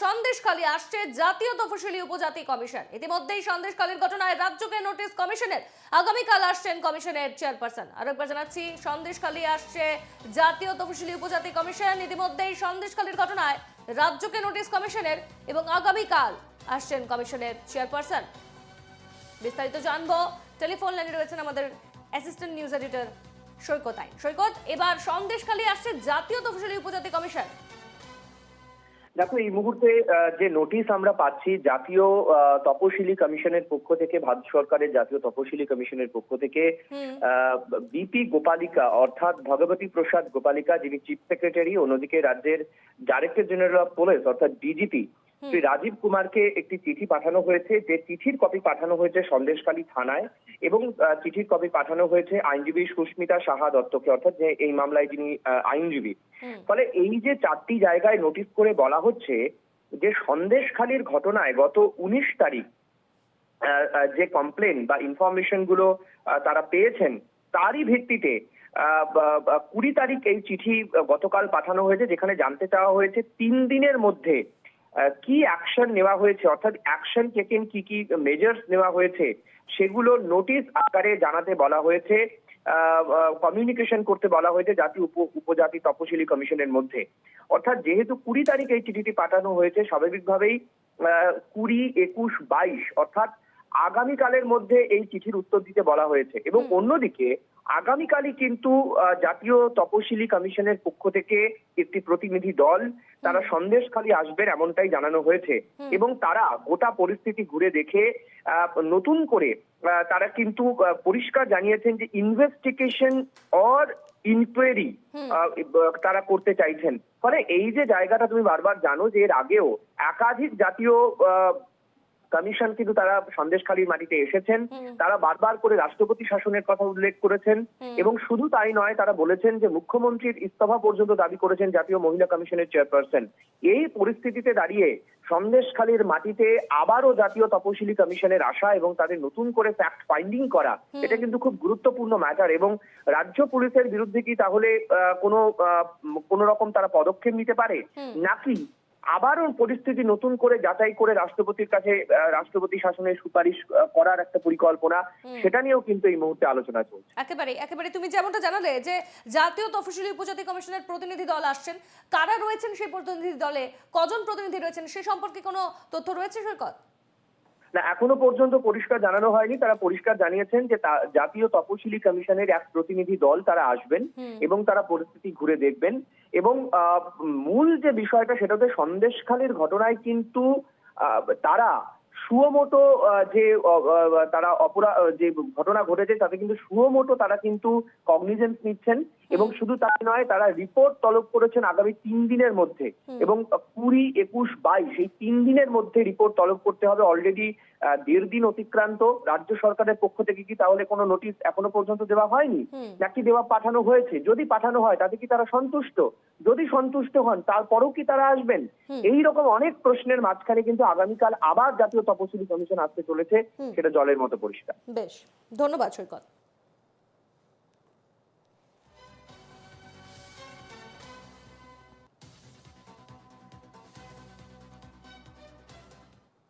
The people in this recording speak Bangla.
সন্দেশখালী আসছে জাতীয় তফসিলি উপজাতি কমিশন। ইতিমধ্যেই সন্দেশখালীর ঘটনায় রাজ্যকে নোটিশ কমিশনের আগামীকাল আসছেন কমিশনের চেয়ারপারসন। আরেকবার জানাচ্ছি, সন্দেশখালী আসছে জাতীয় তফসিলি উপজাতি কমিশন। ইতিমধ্যেই সন্দেশখালীর ঘটনায় রাজ্যকে নোটিশ কমিশনের এবং আগামীকাল আসছেন কমিশনের চেয়ারপারসন। বিস্তারিত জানব। টেলিফোন লাইনে রয়েছেন আমাদের অ্যাসিস্ট্যান্ট নিউজ এডিটর সৈকত আইন। সৈকত, এবার সন্দেশখালী আসছে জাতীয় তফসিলি উপজাতি কমিশন। দেখো এই মুহূর্তে যে নোটিশ আমরা পাচ্ছি জাতীয় তপশিলি কমিশনের পক্ষ থেকে ভারত সরকারের জাতীয় তপশিলি কমিশনের পক্ষ থেকে। বিপি গোপালিকা অর্থাৎ ভগবতী প্রসাদ গোপালিকা যিনি চিফ সেক্রেটারি অন্যদিকে রাজ্যের ডাইরেক্টর জেনারেল অফ পুলিশ অর্থাৎ ডিজিপি শ্রী রাজীব কুমারকে একটি চিঠি পাঠানো হয়েছে যে চিঠির কপি পাঠানো হয়েছে সন্দেশখালী থানায় এবং চিঠির কপি পাঠানো হয়েছে আইনজীবী সুস্মিতা সাহা দত্তকে অর্থাৎ যে এই মামলায় যিনি আইনজীবী। ফলে এই যে চারটি জায়গায় নোটিশ করে বলা হচ্ছে যে সন্দেশখালীর ঘটনায় গত উনিশ তারিখ যে কমপ্লেন বা ইনফরমেশনগুলো তারা পেয়েছেন তারই ভিত্তিতে কুড়ি তারিখ এই চিঠি গতকাল পাঠানো হয়েছে যেখানে জানতে চাওয়া হয়েছে তিন দিনের মধ্যে কি অ্যাকশন নেওয়া হয়েছে? অর্থাৎ অ্যাকশন টেকেন কি কি মেজার্স নেওয়া হয়েছে? সেগুলো নোটিশ আকারে জানাতে বলা হয়েছে কমিউনিকেশন করতে বলা হয়েছে জাতি উপ, উপজাতি তপশিলি কমিশনের মধ্যে। অর্থাৎ যেহেতু কুড়ি তারিখ এই চিঠিটি পাঠানো হয়েছে, স্বাভাবিকভাবেই কুড়ি, একুশ, বাইশ, অর্থাৎ আগামীকালের মধ্যে এই চিঠির উত্তর দিতে বলা হয়েছে এবং অন্যদিকে আগামীকালই কিন্তু জাতীয় তপশিলি কমিশনের পক্ষ থেকে একটি প্রতিনিধি দল তারা সন্দেশখালী আসবেন এমনটাই জানানো হয়েছে এবং তারা গোটা পরিস্থিতি ঘুরে দেখে আহ, নতুন করে আহ, তারা কিন্তু পরিষ্কার জানিয়েছেন যে ইনভেস্টিগেশন অর ইনকোয়ারি তারা করতে চাইছেন। ফলে এই যে জায়গাটা তুমি বারবার জানো যে এর আগেও একাধিক জাতীয় আহ, কমিশন কিন্তু তারা সন্দেশখালীর মাটিতে এসেছেন। তারা বারবার করে রাষ্ট্রপতি শাসনের কথা উল্লেখ করেছেন এবং শুধু তাই নয় তারা বলেছেন যে মুখ্যমন্ত্রীর ইস্তফা পর্যন্ত দাবি করেছেন জাতীয় মহিলা কমিশনের চেয়ারপারসন। এই পরিস্থিতিতে দাঁড়িয়ে সন্দেশখালীর মাটিতে আবারও জাতীয় তপশিলি কমিশনের আশা এবং তাদের নতুন করে ফ্যাক্ট ফাইন্ডিং করা এটা কিন্তু খুব গুরুত্বপূর্ণ ম্যাটার এবং রাজ্য পুলিশের বিরুদ্ধে কি তাহলে কোনো আহ, কোনো রকম তারা পদক্ষেপ নিতে পারে? নাকি আবারও পরিস্থিতি নতুন করে যাচাই করে রাষ্ট্রপতির কাছে রাষ্ট্রপতি শাসনের সুপারিশ করার একটা পরিকল্পনা সেটা নিয়েও কিন্তু এই মুহূর্তে আলোচনা চলছে। একেবারে একেবারে তুমি যেমনটা জানালে যে জাতীয় তফসিলি উপজাতি কমিশনের প্রতিনিধি দল আসছেন কারা রয়েছেন সেই প্রতিনিধি দলে কজন প্রতিনিধি রয়েছেন সে সম্পর্কে কোনো তথ্য রয়েছে সৈকত? না এখনও পর্যন্ত পরিষ্কার জানানো হয়নি। তারা পরিষ্কার জানিয়েছেন যে জাতীয় তপশিলি কমিশনের এক প্রতিনিধি দল তারা আসবেন এবং তারা পরিস্থিতি ঘুরে দেখবেন। এবং আহ, মূল যে বিষয়টা সেটা হচ্ছে সন্দেশখালীর ঘটনায় কিন্তু আহ, তারা সুয়মোটো যে তারা অপরাধ যে ঘটনা ঘটেছে তাতে কিন্তু সুয়মোটো তারা কিন্তু কগনিজেন্স নিচ্ছেন। এবং শুধু তাই নয় তারা রিপোর্ট তলব করেছেন আগামী তিন দিনের মধ্যে। এবং কুড়ি একুশ বাইশ এই তিন দিনের মধ্যে রিপোর্ট তলব করতে হবে। অলরেডি দেড় দিন অতিক্রান্ত। রাজ্য সরকারের পক্ষ থেকে কি তাহলে কোনো নোটিশ এখনও পর্যন্ত দেওয়া হয়নি? নাকি দেওয়া পাঠানো হয়েছে? যদি পাঠানো হয় তাতে কি তারা সন্তুষ্ট? যদি সন্তুষ্ট হন তারপরেও কি তারা আসবেন? এই রকম অনেক প্রশ্নের মাঝখানে কিন্তু আগামীকাল আবার জাতীয় তপশিলি কমিশন আসতে চলেছে। সেটা জলের মতো পরিষ্কার। বেশ ধন্যবাদ সৈকত।